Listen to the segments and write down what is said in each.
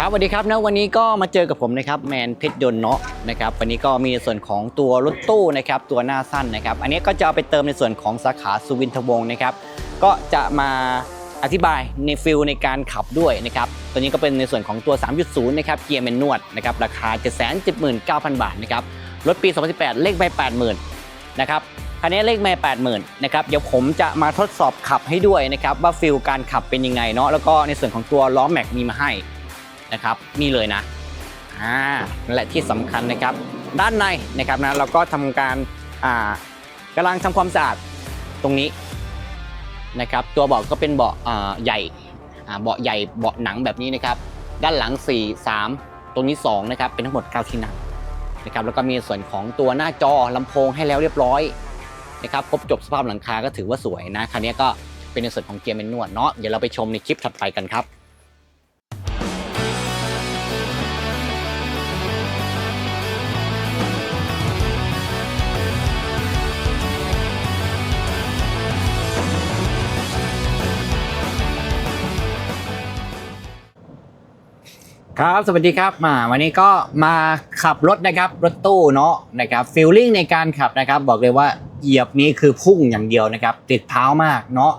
ครับสวัสดีครับนะวันนี้ก็มาเจอกับผมนะครับแมนเพชรยนต์เนาะนะครับวันนี้ก็มีในส่วนของตัวรถตู้นะครับตัวหน้าสั้นนะครับ อันนี้ก็จะเอาไปเติมในส่วนของสาขาสุวินทวงศ์นะครับ ก็จะมาอธิบายในฟิลในการขับด้วยนะครับตัวนี้ก็เป็นในส่วนของตัว 3.0 นะครับเกียร์แมนนวดนะครับราคา 779,000 บาทนะครับรถปี 2018 เลขไป80,000 นะครับคันนี้เลขไม่80,000 นะครับ เดี๋ยวผมจะมาทดสอบขับให้ด้วยนะครับ ว่าฟิลการขับเป็นยังไงเนาะแล้วก็ในส่วนของตัวล้อแม็กมีมาให้ นะครับนี่เลยนะอ่าและที่สำคัญนะครับ ด้านในนะครับนะเราก็ทำการอ่ากำลังทำความสะอาดตรงนี้นะครับ ตัวเบาะก็เป็นเบาะอ่าใหญ่อ่าเบาะใหญ่เบาะหนังแบบนี้นะครับ ด้านหลัง 4 3 ตรงนี้2นะครับเป็นทั้งหมด 9 ที่นั่งนะครับแล้วก็มีส่วนของตัวหน้าจอลำโพงให้แล้วเรียบร้อยนะครับครบจบสภาพหลังคาก็ถือว่าสวยนะคันนี้ก็เป็นในส่วนของเกียร์เมนนวดเนาะเดี๋ยวเราไปชมในคลิปถัดไปกันครับ ครับสวัสดีครับมาวันนี้ก็มาขับรถนะครับรถตู้เนาะนะครับฟีลลิ่งในการขับนะครับ บอกเลยว่าเหยียบนี้คือพุ่งอย่างเดียวนะครับ ติดเท้ามากเนาะ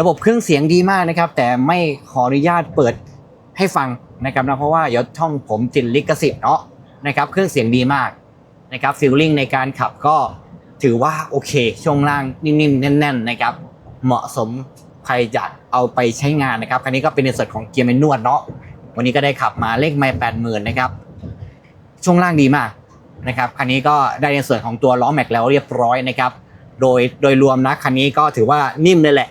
ระบบเครื่องเสียงดีมากนะครับ แต่ไม่ขออนุญาตเปิดให้ฟังนะครับนะเพราะว่าเดี๋ยวช่องผมติดลิขสิทธิ์เนาะนะครับ เครื่องเสียงดีมากนะครับฟีลลิ่งในการขับก็ถือว่าโอเคช่วงล่างนิ่มๆแน่น ๆ นะครับ เหมาะสมใครจะเอาไปใช้งานนะครับคันนี้ก็เป็นในส่วนของเกียร์แมนนวดเนาะ วันนี้ก็ได้ขับมาเลขไม่แปดหมื่นนะครับช่วงล่างดีมากนะครับคันนี้ก็ได้ในส่วนของตัวล้อแม็กแล้วเรียบร้อยนะครับ โดยโดยรวมนะคันนี้ก็ถือว่านิ่มเลยแหละ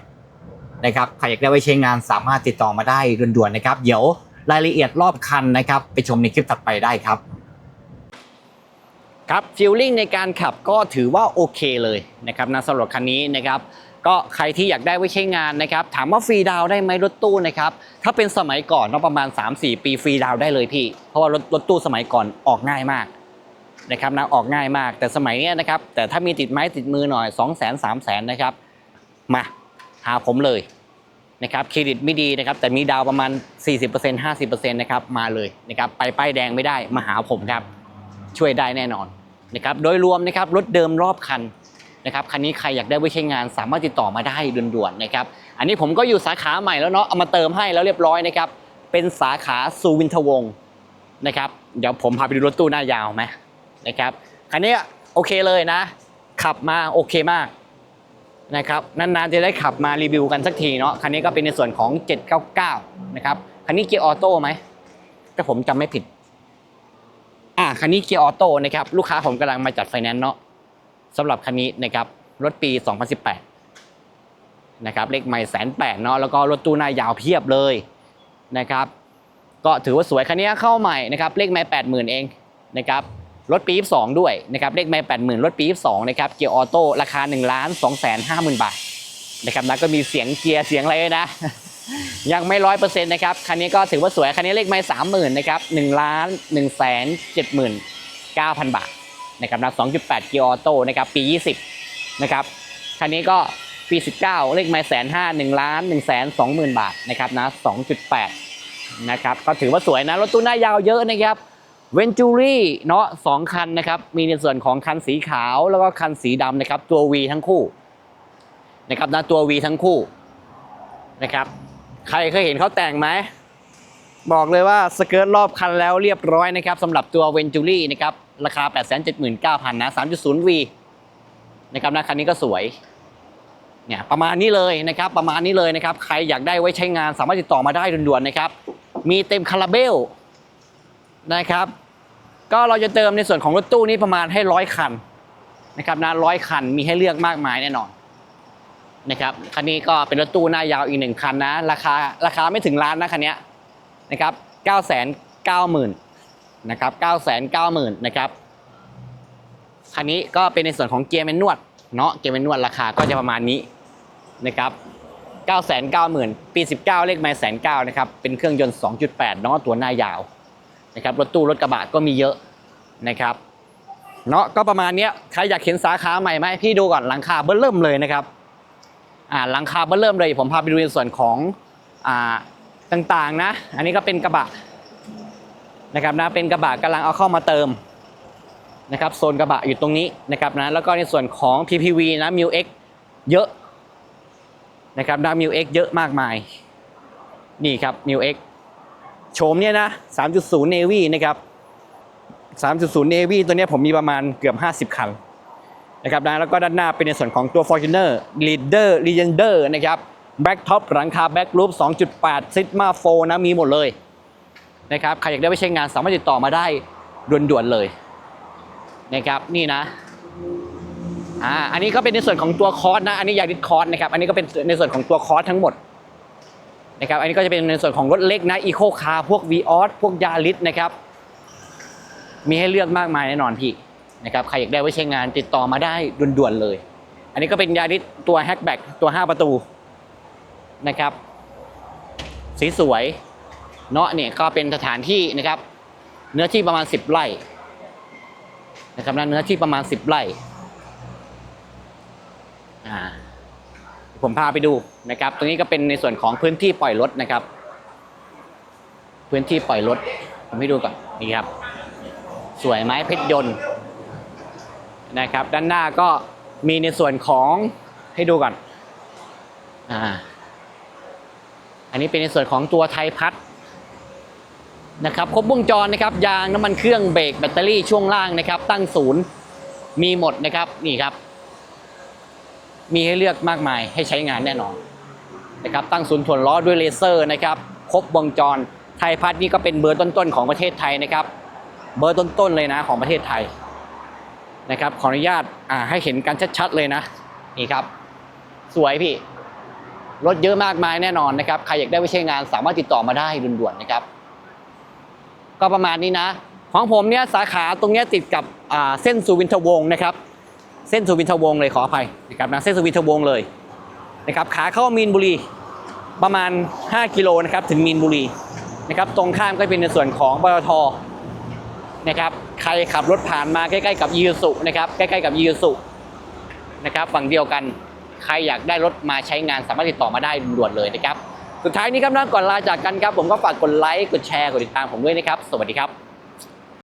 นะครับใครอยากได้ไว้ใช้งานสามารถติดต่อมาได้ด่วนๆนะครับ เดี๋ยวรายละเอียดรอบคันนะครับ ไปชมในคลิปถัดไปได้ครับ ครับฟิลลิ่งในการขับก็ถือว่าโอเคเลยนะครับนะสำหรับคันนี้นะครับ ก็ใครที่อยากได้ไว้ใช้งานนะครับ ถามว่าฟรีดาวได้ไหมรถตู้นะครับ ถ้าเป็นสมัยก่อนเนาะประมาณ 3-4 ปีฟรีดาวได้เลยพี่ เพราะว่ารถรถตู้สมัยก่อนออกง่ายมากนะครับนะออกง่ายมาก แต่สมัยนี้นะครับ แต่ถ้ามีติดไม้ติดมือหน่อย2 0 0 0 0 0 3 0 0 0 0นะครับ มาหาผมเลยนะครับเครดิตไม่ดีนะครับ แต่มีดาวประมาณ 40% 50%นะครับมาเลยนะครับไปป้ายแดงไม่ได้มาหาผมครับ ช่วยได้แน่นอนนะครับโดยรวมนะครับรถเดิมรอบคัน นะครับคันนี้ใครอยากได้ไว้ใช้งานสามารถติดต่อมาได้ด่วนๆนะครับอันนี้ผมก็อยู่สาขาใหม่แล้วเนาะเอามาเติมให้แล้วเรียบร้อยนะครับเป็นสาขาสุวินทวงศ์นะครับเดี๋ยวผมพาไปดูรถตู้หน้ายาวไหมนะครับคันนี้โอเคเลยนะ ขับมาโอเคมากนะครับนานๆจะได้ขับมารีวิวกันสักทีเนาะคันนี้ก็เป็นในส่วนของ 799 นะครับคันนี้เกียร์ออโต้ไหมถ้าผมจำไม่ผิดอ่าคันนี้เกียร์ออโต้นะครับลูกค้าผมกำลังมาจัดไฟแนนซ์เนาะ สำหรับคันนี้นะครับ รถปี 2018 นะครับเลขใหม่แสนแปดเนาะแล้วก็รถตู้หน้ายาวเพียบเลยนะครับ ก็ถือว่าสวยคันนี้เข้าใหม่นะครับ เลขไม่แปดหมื่นเองนะครับรถปี 22 ด้วยนะครับเลขไม่แปดหมื่นรถปี 22 นะครับเกียร์ออโต้ราคา1ล้าน2แสนห้าหมื่นบาทนะครับแล้วก็มีเสียงเกียร์เสียงอะไรด้วยนะ ยังไม่ร้อยเปอร์เซ็นต์นะครับคันนี้ก็ถือว่าสวยคันนี้เลขไม่สามหมื่นนะครับหนึ่งล้านหนึ่งแสนเจ็ดหมื่นเก้าพันบาท นะครับนะสองจุดแปดเกียร์ออโต้นะครับปียี่สิบนะครับคันนี้ก็ปีสิบเลขไม่แสนห้าหนึ่งล้านหนึ่งแสนสองหมื่นบาทนะครับนะสองจุดแปดนะครับก็ถือว่าสวยนะ รถตู้หน้ายาวเยอะนะครับเวนจูรี่เนาะสองคันนะครับมีในส่วนของคันสีขาวแล้วก็คันสีดำนะครับตัว V ทั้งคู่นะครับนะตัว V ทั้งคู่นะครับใครเคยเห็นเขาแต่งไหม บอกเลยว่าสเกิร์ตรอบคันแล้วเรียบร้อยนะครับสำหรับตัวเวนจูรี่นะครับราคา 879,000นะ 3.0V นะครับนะคันนี้ก็สวยเนี่ยประมาณนี้เลยนะครับประมาณนี้เลยนะครับ ใครอยากได้ไว้ใช้งานสามารถติดต่อมาได้ด่วนๆนะครับ มีเต็มคาราเบลนะครับ ก็เราจะเติมในส่วนของรถตู้นี้ประมาณให้ร้อยคันนะครับนะร้อยคันมีให้เลือกมากมายแน่นอนนะครับคันนี้ก็เป็นรถตู้หน้ายาวอีกหนึ่งคันนะ ราคาราคาไม่ถึงล้านนะคันนี้ นะครับเก้าแสนเก้าหมื่นนะครับเก้าแสนเก้าหมื่นนะครับคันนี้ก็เป็นในส่วนของเกียร์แมนนวดเนาะเกียร์แมนนวดราคาก็จะประมาณนี้นะครับเก้าแสนเก้าหมื่นปีสิบเก้าเลขไม่แสนเก้านะครับเป็นเครื่องยนต์สองจุดแปดเนาะตัวหน้ายาวนะครับรถตู้รถกระบะก็มีเยอะนะครับเนาะก็ประมาณนี้ใครอยากเห็นสาขาใหม่ไหมพี่ดูก่อนหลังคาเบิ้ลเริ่มเลยนะครับอ่าหลังคาเบื้อเริ่มเลย ผมพาไปดูในส่วนของอ่า ต่างๆนะ อันนี้ก็เป็นกระบะนะครับนะเป็นกระบะกำลังเอาเข้ามาเติมนะครับโซนกระบะอยู่ตรงนี้นะครับนะแล้วก็ในส่วนของ PPV นะ m ิ X เยอะนะครับนะ m ิ X เยอะมากมาย นี่ครับ m ิ X โฉมเนี่ยนะ 3.0 Navy นะครับ 3.0 Navy ตัวนี้ผมมีประมาณเกือบ 50 คันนะครับนะแล้วก็ด้านหน้าเป็นในส่วนของตัว Fortuner Leader Legender นะครับ Back Top หลังคา Back Loop 2.8 Sigma 4นะมีหมดเลยนะครับใครอยากได้ไปใช้งานสามารถติดต่อมาได้ด่วนๆเลยนะครับนี่นะอ่าอันนี้ก็เป็นในส่วนของตัวคอร์สนะ อันนี้ยาริสคอร์สนะครับ อันนี้ก็เป็นในส่วนของตัวคอร์สทั้งหมดนะครับอันนี้ก็จะเป็นในส่วนของรถเล็กนะอีโคคาร์พวก v ีออสพวกยาริสนะครับ มีให้เลือกมากมายแน่นอนพี่นะครับใครอยากได้ไว้ใช้งานติดต่อมาได้ด่วนๆเลย อันนี้ก็เป็นยาริสตัวแฮชแบ็กตัว 5 ประตู นะครับ สีสวยเนาะเนี่ยก็เป็นสถานที่นะครับ เนื้อที่ประมาณ 10 ไร่นะครับนะเนื้อที่ประมาณ 10 ไร่อ่าผมพาไปดูนะครับ ตรงนี้ก็เป็นในส่วนของพื้นที่ปล่อยรถนะครับ พื้นที่ปล่อยรถผมให้ดูก่อนนี่ครับ สวยไหมเพชรยนต์นะครับ ด้านหน้าก็มีในส่วนของให้ดูก่อนอ่า อันนี้เป็นในส่วนของตัวไทยพัดนะครับครบวงจรนะครับยางน้ำมันเครื่องเบรกแบตเตอรี่ช่วงล่างนะครับ ตั้งศูนย์มีหมดนะครับนี่ครับ มีให้เลือกมากมายให้ใช้งานแน่นอนนะครับ ตั้งศูนย์ถ่วนล้อด้วยเลเซอร์นะครับครบวงจรไทยพัฒน์นี่ก็เป็นเบอร์ต้นๆของประเทศไทยนะครับ เบอร์ต้นๆเลยนะของประเทศไทยนะครับ ขออนุญาตอ่าให้เห็นกันชัดๆเลยนะ นี่ครับ สวยพี่ รถเยอะมากมายแน่นอนนะครับใครอยากได้ไปใช้งานสามารถติดต่อมาได้ด่วนๆนะครับ ก็ประมาณนี้นะ ของผมเนี่ยสาขาตรงเนี้ยติดกับเส้นสุวินทวงศ์นะครับ เส้นสุวินทวงศ์เลยขออภัยนะครับนะเส้นสุวินทวงศ์เลยนะครับขาเข้ามีนบุรีประมาณ 5 กิโลนะครับถึงมีนบุรีนะครับตรงข้ามก็เป็นในส่วนของปตทนะครับใครขับรถผ่านมาใกล้ๆกับยีสุนะครับใกล้ๆกับยีสุนะครับฝั่งเดียวกัน ใครอยากได้รถมาใช้งานสามารถติดต่อมาได้ด่วนเลยนะครับ สุดท้ายนี้ครับนะก่อนลาจากกันครับ ผมก็ฝากกดไลค์กดแชร์กดติดตามผมด้วยนะครับ สวัสดีครับ